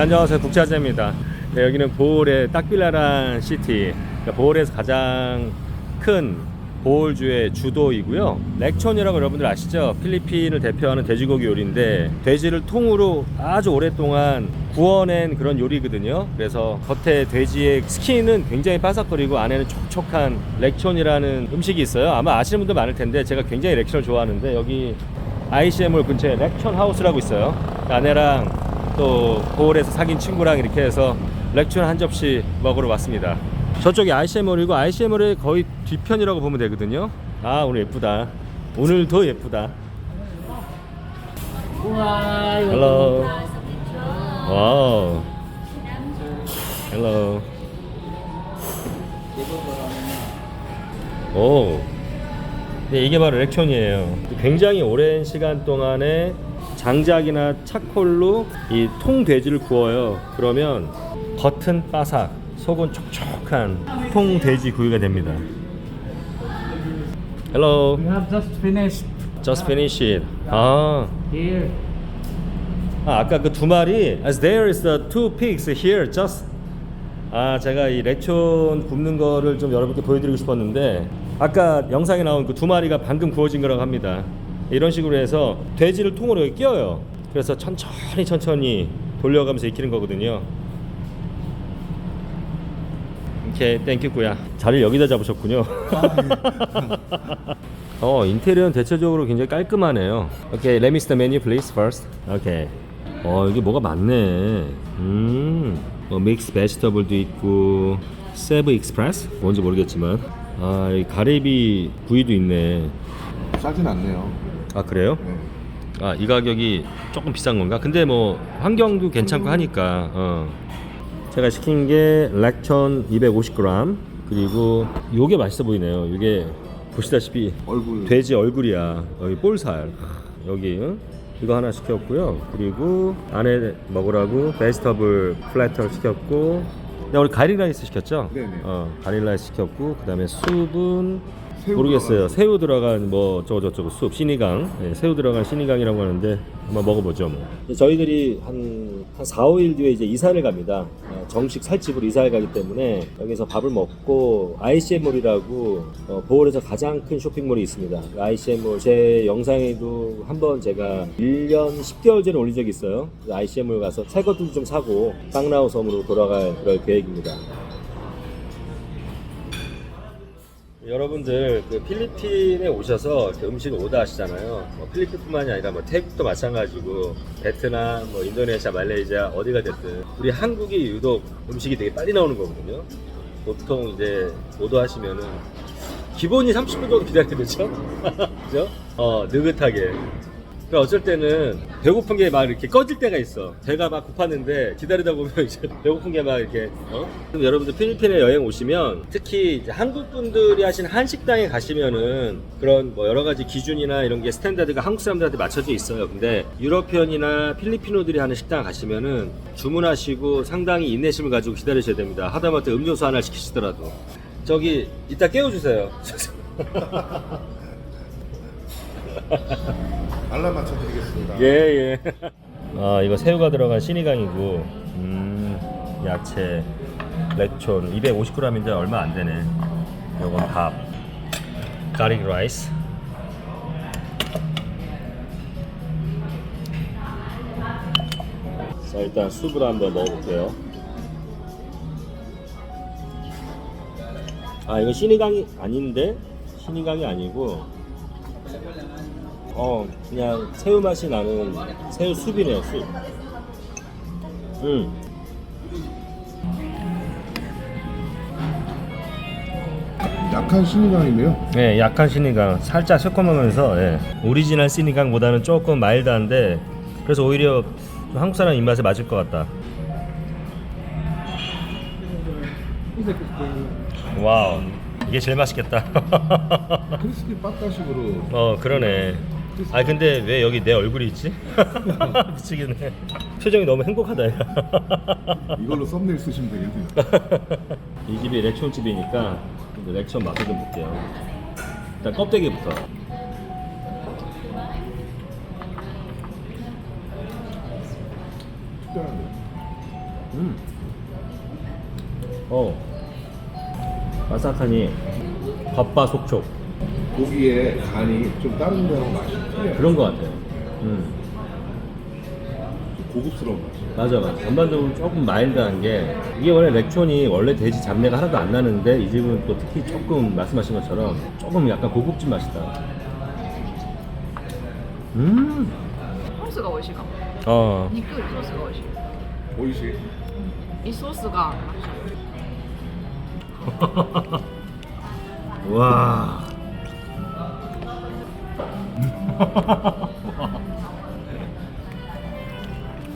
네, 안녕하세요. 국자재입니다. 네, 여기는 보홀의 딱빌라란 시티. 그러니까 보홀에서 가장 큰 보홀주의 주도이고요. 렉촌이라고 여러분들 아시죠? 필리핀을 대표하는 돼지고기 요리인데 돼지를 통으로 아주 오랫동안 구워낸 그런 요리거든요. 그래서 겉에 돼지의 스킨은 굉장히 바삭거리고 안에는 촉촉한 렉촌이라는 음식이 있어요. 아마 아시는 분도 많을 텐데 제가 굉장히 렉촌을 좋아하는데 여기 ICM몰 근처에 렉촌 하우스라고 있어요. 그 아내랑 또 보홀에서 사귄 친구랑 이렇게 해서 렉촌 한 접시 먹으러 왔습니다. 저쪽이 ICM몰이고 ICM몰의 거의 뒤편이라고 보면 되거든요. 아 오늘 예쁘다. 오늘 더 예쁘다. Hello. 와우. Hello. 오. 네, 이게 바로 렉촌이에요. 굉장히 오랜 시간 동안에 장작이나 차콜로 이 통돼지를 구워요. 그러면 겉은 바삭, 속은 촉촉한 통돼지 구이가 됩니다. Hello. We have just finished Just finish it. 아, here. 아 아까 그 두 마리 as there is the two pigs here just 아 제가 이 렉촌 굽는 거를 좀 여러분께 보여드리고 싶었는데 아까 영상에 나온 그 두 마리가 방금 구워진 거라고 합니다 이런 식으로 해서 돼지를 통으로 여기 끼워요. 그래서 천천히 천천히 돌려가면서 익히는 거거든요. 오케이 땡큐구야. 자리를 여기다 잡으셨군요. 어 인테리어는 대체적으로 굉장히 깔끔하네요. 오케이 let me see the menu please first. 오케이. 어 여기 뭐가 많네. 음 뭐 믹스 베지터블도 있고 세브 익스프레스 뭔지 모르겠지만. 아 이 가리비 구이도 있네. 싸진 않네요. 아 그래요? 네. 아이 가격이 조금 비싼 건가? 근데 뭐 환경도 괜찮고 하니까 어. 제가 시킨 게 렉천 250g 그리고 요게 맛있어 보이네요 이게 보시다시피 얼굴 돼지 얼굴이야 여기 볼살 여기 응? 이거 하나 시켰고요 그리고 안에 먹으라고 베지터블 플래터를 시켰고 네, 우리 가릴라이스 시켰죠? 네네. 어, 가릴라이스 시켰고 그 다음에 숲은 새우 모르겠어요. 새우 들어간 뭐 저거 저거 숲 신이강. 네, 새우 들어간 신이강이라고 하는데 한번 먹어보죠 뭐. 저희들이 한, 한 4, 5일 뒤에 이제 이사를 갑니다. 어, 정식 살집으로 이사를 가기 때문에 여기서 밥을 먹고 ICM몰이라고 어, 보홀에서 가장 큰 쇼핑몰이 있습니다. ICM몰 제 영상에도 한번 제가 1년 10개월 전에 올린 적이 있어요. ICM몰 가서 살 것들도 좀 사고 빵나우 섬으로 돌아갈 그럴 계획입니다 여러분들 그 필리핀에 오셔서 그 음식을 오다 하시잖아요. 뭐 필리핀뿐만이 아니라 뭐 태국도 마찬가지고 베트남, 뭐 인도네시아, 말레이시아 어디가 됐든 우리 한국이 유독 음식이 되게 빨리 나오는 거거든요. 보통 이제 오더하시면은 기본이 30분 정도 기다리죠. 그죠? 어 느긋하게. 그러니까 어쩔 때는 배고픈 게 막 이렇게 꺼질 때가 있어. 배가 막 고팠는데 기다리다 보면 이제 배고픈 게 막 이렇게. 어? 그럼 여러분들 필리핀에 여행 오시면 특히 한국 분들이 하신 한식당에 가시면은 그런 뭐 여러 가지 기준이나 이런 게 스탠다드가 한국 사람들한테 맞춰져 있어요. 근데 유러피언이나 필리핀어들이 하는 식당 가시면은 주문하시고 상당히 인내심을 가지고 기다리셔야 됩니다. 하다못해 음료수 하나 시키시더라도. 저기 이따 깨워주세요. 알람 맞춰드리겠습니다. 예, 예. 아, 이거 새우가 들어간 신이강이고, 음, 야채, 렉촌, 250g인데 얼마 안 되네. 요건 밥, 가릭 라이스. 자, 일단 수프를 한번 먹어볼게요. 아, 이거 신이강이 아닌데? 신이강이 아니고, 어 그냥 새우 맛이 나는 새우 숲이네요 숲. 음. 약한 신이강이네요. 네, 약한 신이강 살짝 새콤하면서 예. 오리지널 신이강보다는 조금 마일드한데 그래서 오히려 좀 한국 사람 입맛에 맞을 것 같다. 와우, 이게 제일 맛있겠다. 크리스피 빠따식으로 어 그러네. 아 근데 왜 여기 내 얼굴이 있지? 미치겠네. 표정이 너무 행복하다. 이걸로 썸네일 쓰시면 되겠네요. 이 집이 렉촌 집이니까 이제 렉촌 맛을 좀 볼게요. 일단 껍데기부터. 특별한데. 음. 어. 바삭하니 겉바 속촉 고기의 간이 좀 다른 데랑 맛이 틀려요. 그런 것 같아요. 음. 좀 고급스러운 맛이. 맞아 맞아. 전반적으로 조금 마일드한 게 이게 원래 렉촌이 원래 돼지 잡내가 하나도 안 나는데 이 집은 또 특히 조금 말씀하신 것처럼 조금 약간 고급진 맛이다. 음. ソースが美味しいかも 어. 肉よりソースが美味しい 오이시. いソースが 와.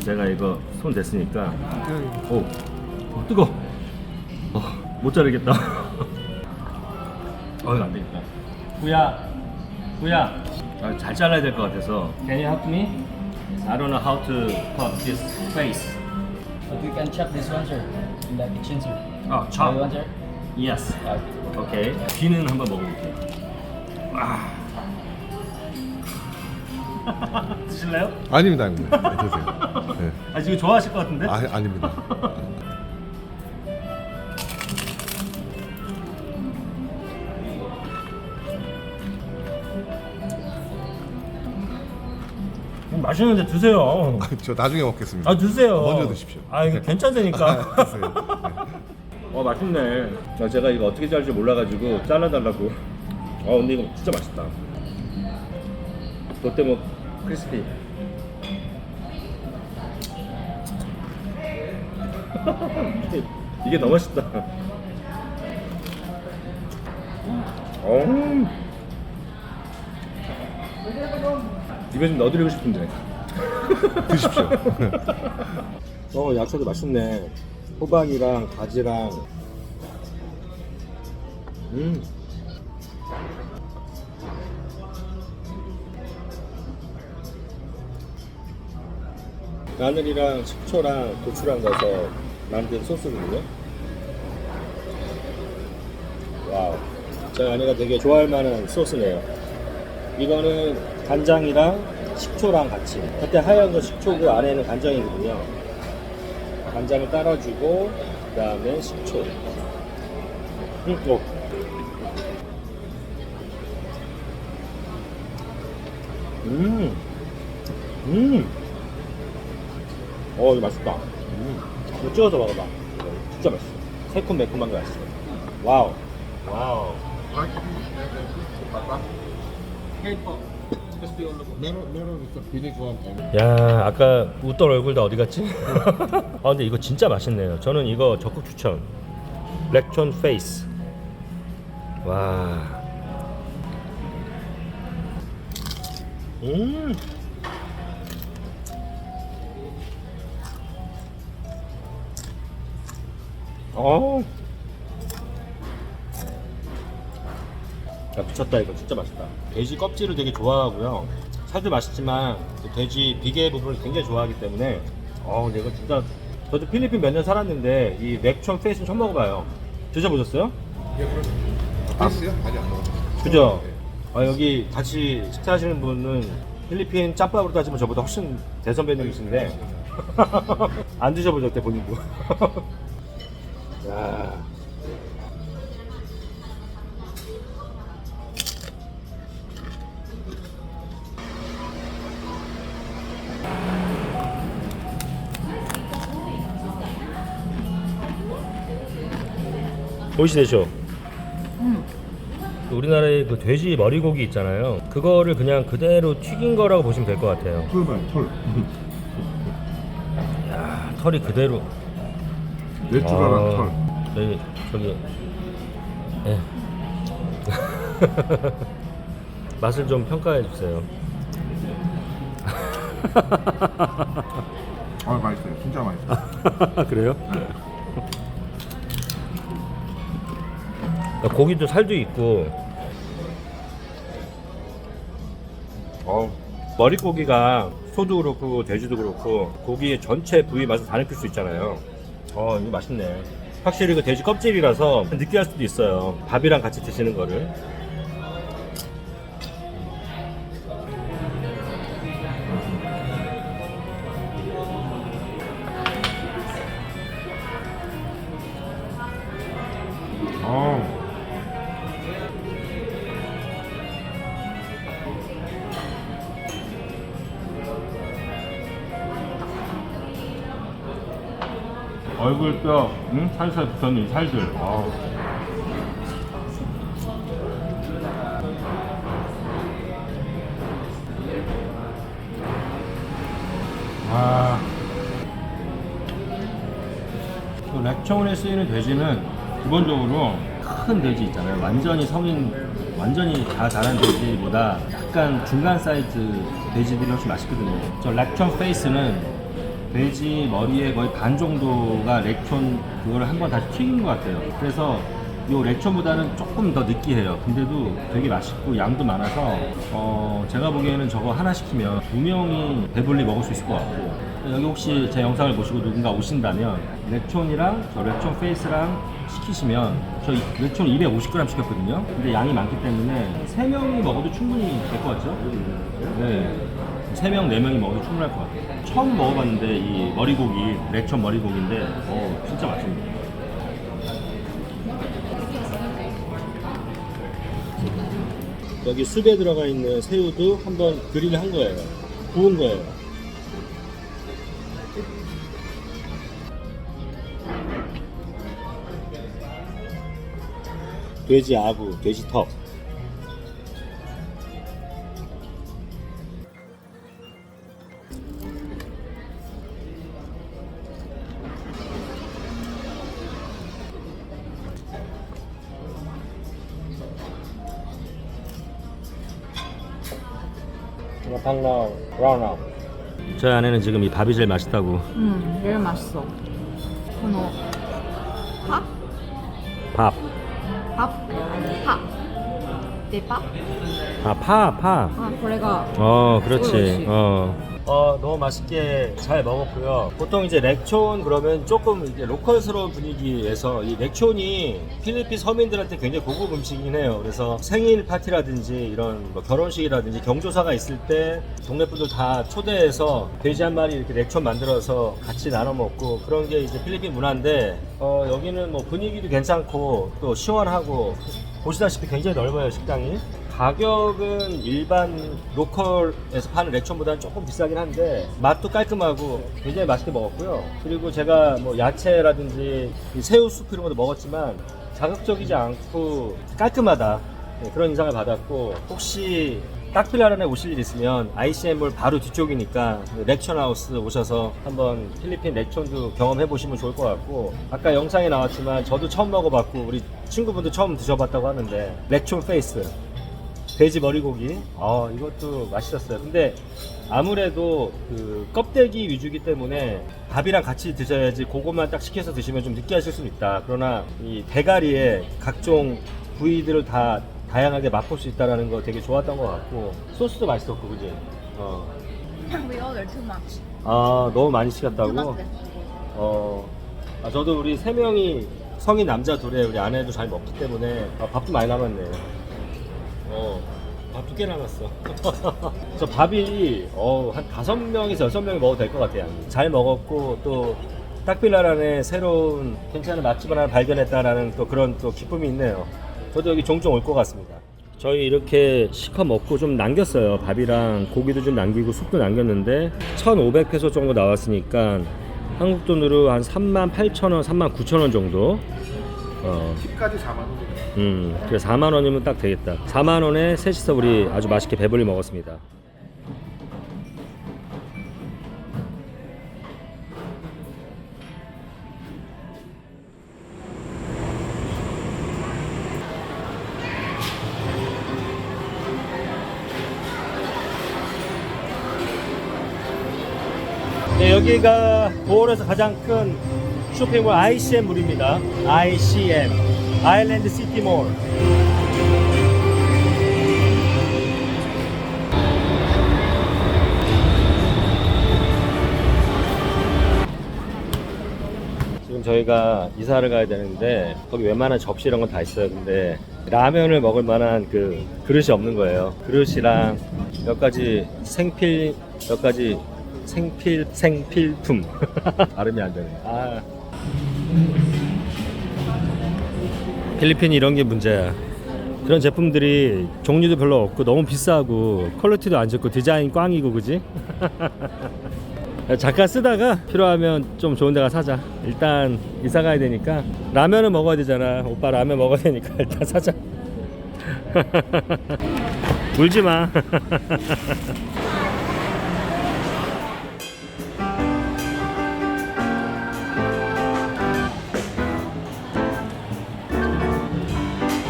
제가 이거 손 댔으니까 오 어, 뜨거. 어, 못 자르겠다. 어 이거 안 되겠다. 후야, 후야. 아, 잘 잘라야 될 것 같아서. Can you help me? I don't know how to cut this face. But you can chop this one, sir, in the kitchen, sir. 아, Do you want, sir? Yes. Uh, 오케이. 귀는 한번 먹어볼게요. 아. 드실래요? 아닙니다, 아닙니다. 네, 드세요. 네. 아 지금 좋아하실 것 같은데? 아, 아닙니다. 음, 맛있는데 드세요. 저 나중에 먹겠습니다. 아 드세요. 먼저 드십시오. 아 이거 괜찮다니까. 아, 드세요. 어 맛있네. 아, 제가 이거 어떻게 자를지 몰라가지고 잘라달라고. 어 근데 이거 진짜 맛있다. 롯데 뭐 크리스피. 이게- 너무 맛있다. 어. 입에 좀 넣어드리고 싶은데. 드십시오. 어 야채도 맛있네 호박이랑 가지랑 음 마늘이랑 식초랑 고추랑 넣어서 만든 소스거든요. 와우. 저희 아내가 되게 좋아할 만한 소스네요. 이거는 간장이랑 식초랑 같이. 겉에 하얀 거 식초고 안에는 간장이거든요. 간장을 따라주고 그 다음에 식초. 음, 어. 음, 음, 어, 이거 맛있다. 음, 이거 찍어서 먹어봐. 이거 진짜 맛있어. 새콤 매콤한 게 맛있어. 와우, 와우. 야 아까 웃던 얼굴 다 어디 갔지? 아 근데 이거 진짜 맛있네요 저는 이거 적극 추천 렉촌 페이스 와 음. 어. 야 미쳤다. 이거 진짜 맛있다. 돼지 껍질을 되게 좋아하고요. 살도 맛있지만 그 돼지 비계 부분을 굉장히 좋아하기 때문에. 어 근데 이거 진짜 저도 필리핀 몇 년 살았는데 이 맥촌 페이스는 처음 먹어봐요. 드셔보셨어요? 아스요? 아직 안 먹었어요. 그죠? 아, 여기 같이 식사하시는 분은 필리핀 짬밥으로 따지면 저보다 훨씬 대선배님이신데. 안 드셔보셨대 본인도 야. 보이시되죠? 우리나라의 그 돼지 머리고기 있잖아요. 그거를 그냥 그대로 튀긴 거라고 보시면 될 것 같아요. 털만, 털. 야, 털이 그대로. 내추럴한 아, 털. 저기 저기. 예. 맛을 좀 평가해 주세요. 아, 맛있어요. 진짜 맛있어 요. 그래요? 고기도 살도 있고. 어, 머릿고기가 소도 그렇고 돼지도 그렇고 고기의 전체 부위 맛을 다 느낄 수 있잖아요. 어, 이거 맛있네. 확실히 그 돼지 껍질이라서 느끼할 수도 있어요. 밥이랑 같이 드시는 거를. 뼈, 응? 살살 이 살들. 아. 아. 그 렉천에 쓰이는 돼지는 기본적으로 큰 돼지 있잖아요. 완전히 성인, 완전히 다 자란 돼지보다 약간 중간 사이즈 돼지들이 훨씬 맛있거든요. 저 렉천 페이스는 돼지 머리의 거의 반 정도가 렉촌 그거를 한번 다시 튀긴 것 같아요. 그래서 이 렉촌보다는 조금 더 느끼해요. 근데도 되게 맛있고 양도 많아서 어 제가 보기에는 저거 하나 시키면 두 명이 배불리 먹을 수 있을 것 같고 여기 혹시 제 영상을 보시고 누군가 오신다면 렉촌이랑 저 렉촌 페이스랑 시키시면 저 렉촌 250g 시켰거든요. 근데 양이 많기 때문에 세 명이 먹어도 충분히 될 것 같죠? 네. 세 명, 네 명이 먹어도 충분할 것 같아요. 처음 먹어봤는데 이 머리고기, 렉천 머리고기인데, 어 진짜 맛있습니다. 여기 숲에 들어가 있는 새우도 한번 그릴을 한 거예요. 구운 거예요. 돼지 아구, 돼지 턱. 나팔라 라운업. 저희 아내는 지금 이 밥이 제일 맛있다고. 음, 제일 맛있어. 그거 밥? 밥. 밥? 아니, 밥. 아, 파, 파. 아, 그래가. 어, 그렇지. 그렇지. 어. 어, 너무 맛있게 잘 먹었고요. 보통 이제 렉촌 그러면 조금 이제 로컬스러운 분위기에서 이 렉촌이 필리핀 서민들한테 굉장히 고급 음식이긴 해요. 그래서 생일 파티라든지 이런 뭐 결혼식이라든지 경조사가 있을 때 동네 분들 다 초대해서 돼지 한 마리 이렇게 렉촌 만들어서 같이 나눠 먹고 그런 게 이제 필리핀 문화인데 어, 여기는 뭐 분위기도 괜찮고 또 시원하고 보시다시피 굉장히 넓어요 식당이 가격은 일반 로컬에서 파는 렉촌보다는 조금 비싸긴 한데 맛도 깔끔하고 굉장히 맛있게 먹었고요. 그리고 제가 뭐 야채라든지 이 새우 수프 이런 것도 먹었지만 자극적이지 않고 깔끔하다. 네, 그런 인상을 받았고 혹시 딱필라란에 오실 일 있으면 ICM몰 바로 뒤쪽이니까 렉천하우스 오셔서 한번 필리핀 렉천도 경험해 보시면 좋을 것 같고 아까 영상에 나왔지만 저도 처음 먹어봤고 우리 친구분도 처음 드셔봤다고 하는데 렉촌 페이스 돼지 머리고기 아 이것도 맛있었어요 근데 아무래도 그 껍데기 위주기 때문에 밥이랑 같이 드셔야지 그것만 딱 시켜서 드시면 좀 느끼하실 수는 있다 그러나 이 대가리에 각종 부위들을 다 다양하게 맛볼 수 있다는 거 되게 좋았던 것 같고 소스도 맛있었고 그지? 어. We order too much. 아 너무 많이 시켰다고? 어, 아, 저도 우리 세 명이 성인 남자 둘에 우리 아내도 잘 먹기 때문에 아, 밥도 많이 남았네. 어, 밥도 꽤 남았어. 저 밥이 어, 한 다섯 명에서 여섯 명이 먹어도 될 것 같아요. 잘 먹었고 또 딱빌라란에 새로운 괜찮은 맛집 하나 발견했다라는 또 그런 또 기쁨이 있네요. 저도 여기 종종 올 것 같습니다. 저희 이렇게 시커 먹고 좀 남겼어요. 밥이랑 고기도 좀 남기고 숙도 남겼는데 1,500페소 정도 나왔으니까 한국 돈으로 한 3만 8천 원, 3만 9천 원 정도. 어, 팁까지 4만 원. 음, 그래 4만 원이면 딱 되겠다. 4만 원에 셋이서 우리 아주 맛있게 배불리 먹었습니다. 네, 여기가 보홀에서 가장 큰 쇼핑몰 ICM몰입니다. ICM, 아일랜드 시티몰. 지금 저희가 이사를 가야 되는데 거기 웬만한 접시 이런 건 다 있어요. 근데 라면을 먹을 만한 그 그릇이 없는 거예요. 그릇이랑 몇 가지 생필 몇 가지 생필 생필품 발음이 안 되네. 아. 필리핀이 이런 게 문제야. 그런 제품들이 종류도 별로 없고 너무 비싸고 퀄리티도 안 좋고 디자인 꽝이고 그지? 잠깐 쓰다가 필요하면 좀 좋은 데가 사자. 일단 이사 가야 되니까 라면은 먹어야 되잖아. 오빠 라면 먹어야 되니까 일단 사자. 울지 마.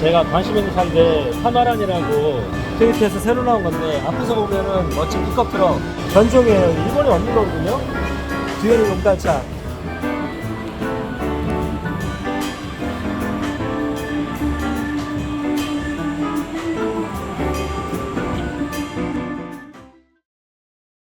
제가 관심 있는 차인데 카마란이라고 트위터에서 새로 나온 건데 앞에서 보면은 멋진 픽업 트럭 전종이에요 일본에 없는 거거든요. 뒤에는 용달차